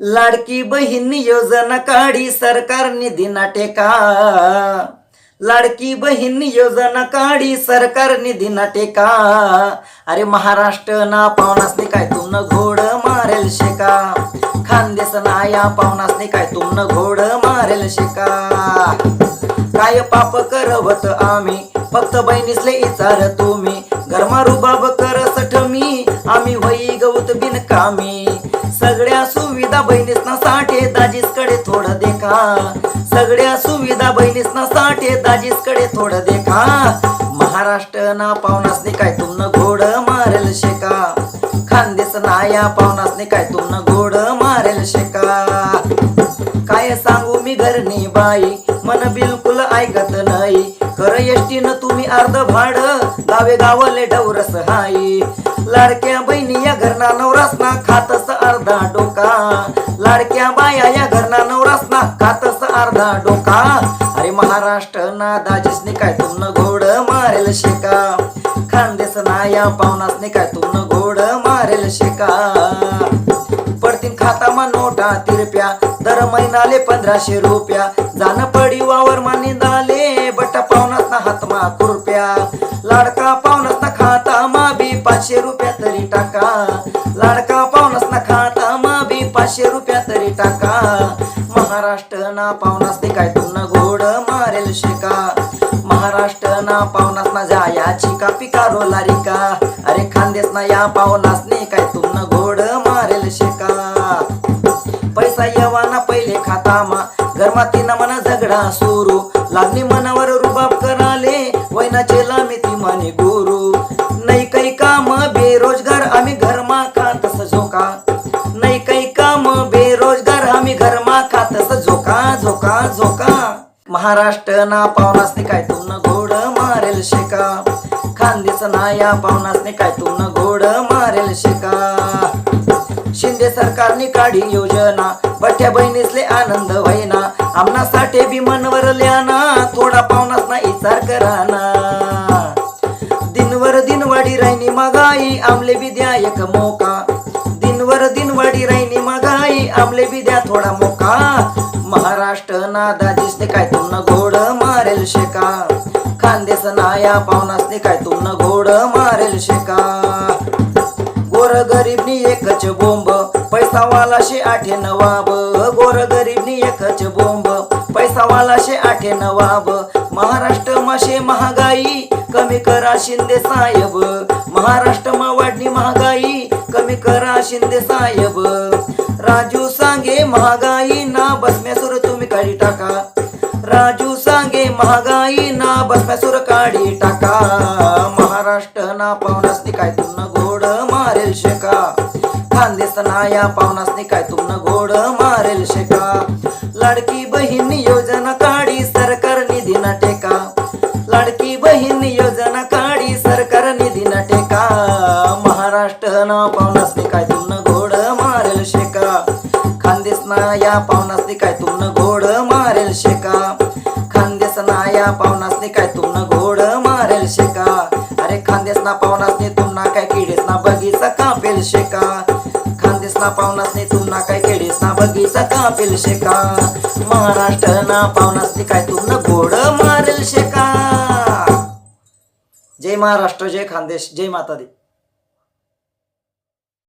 लाडकी बहीण योजना काढी सरकार निधीना टेका लाडकी बहीण योजना काढी सरकार निधीना टेका अरे महाराष्ट्र ना पाहुणासने काय तुमनं घोड मारेल शेका. खानदेस ना या पाहुणासने काय तुमनं घोड मारेल शेका. काय पाप करवत आम्ही फक्त बहिणीसले इचार तुम्ही. गरमा रुबाब करसठ मी आम्ही व्हयी गवत बिन बिनकामी सगळ्या सुविधा बहिणीसना साठे दाजीसकडे थोडं देखा. सगळ्या सुविधा बहिणीसना साठे दाजीसकडे थोडं देखा. महाराष्ट्र ना पाहुणासने काय तुमनं घोड मारेल शेका. खानदेस ना या पाहुणासने काय तुमनं घोड मारेल शेका. काय सांगू मी घरनी बाई मन बिलकुल ऐकत नाही. कर एसटीनं तुम्ही अर्ध भाड गावे गावले डवरस हाई. लाडक्या बहिणी या घरना नवरासना खातस नका लाडक्या बाया या घरना नवरासना खातस अर्धा डोका. अरे महाराष्ट्र ना दाजीसने काय तुमनं घोड मारेल शेका. खानदेस ना या पावनासने काय तुमनं घोड मारेल शेका. पडतीन खाता मा नोटा तिरप्या. दर महिनाले पंधराशे रुपया. जाण पडी वावर मानी दाले बट्टा पावनास ना हातमा कुर पाचशे रुपया तरी टाका. महाराष्ट्र ना पावनास ते काय तुन घोड मारेल शेका. महाराष्ट्र ना पावनास ना जायाची का पिका रोला रिका. अरे खानदेस ना या पावनास ने काय तुन घोड मारेल शेका. पैसा येवाना पहिले खाता मा गरमाती ना मना झगडा सुरू. लागली मनावर रुबाब कराले. वैनाचे लामी ती म्हणे गुरु. झोका. महाराष्ट्र ना पावनासने काय तुमनं घोड मारेल शेका. खानदेश ना या पावनासने काय तुमनं घोड मारेल शेका. शिंदे सरकारने काढी योजना बठ्या बहिणीसले आनंद व्हायना. आमना साठे बी मनवर ल्याना थोडा पावनास ना इचार कराना. दिनवर दिन वाढी राहिनी मगाई आमले बी द्या एक मोका. आमले बी द्या थोडा मोका. महाराष्ट्र नादा दिसते काय तुमनं घोड मारेल शेका. खानदेस नाया पावनासने काय तुमनं घोड मारेल शेका. गोर गरीबनी एकच बोंब पैसा वालाशे आठे नवाब गोर गरीबनी एकच बोंब पैसा वालाशे आठे नवाब महाराष्ट्र माशे महागाई कमी करा शिंदे साहेब. महाराष्ट्र मा वाढणी महागाई कमी करा शिंदे साहेब. राजू सांगे महागाई ना बसम्यासुर तुम्ही काढी टाका. राजू सांगे महागाई ना बसम्यासुर काढी टाका. महाराष्ट्र ना पावनासनी काय तुमनं घोड मारेल शेका. खानदेस ना या पावनासनी काय तुमनं घोड मारेल शेका. लाडकी बहीण योजना ना या पावनासनी काय तुमनं घोड मारेल शेका? खानदेश ना या पावनासनी काय तुमनं घोड मारेल शेका? अरे खानदेश पावनास पावनासनी तुमना काय किडेसना बगीचा कापेल शेका? खानदेश पावनास पावनासनी तुमना काय किडेसना बगीचा कापेल शेका? महाराष्ट्र ना पावनासनी काय तुमनं घोड मारेल शेका? जय महाराष्ट्र जय खानदेश जय माता दी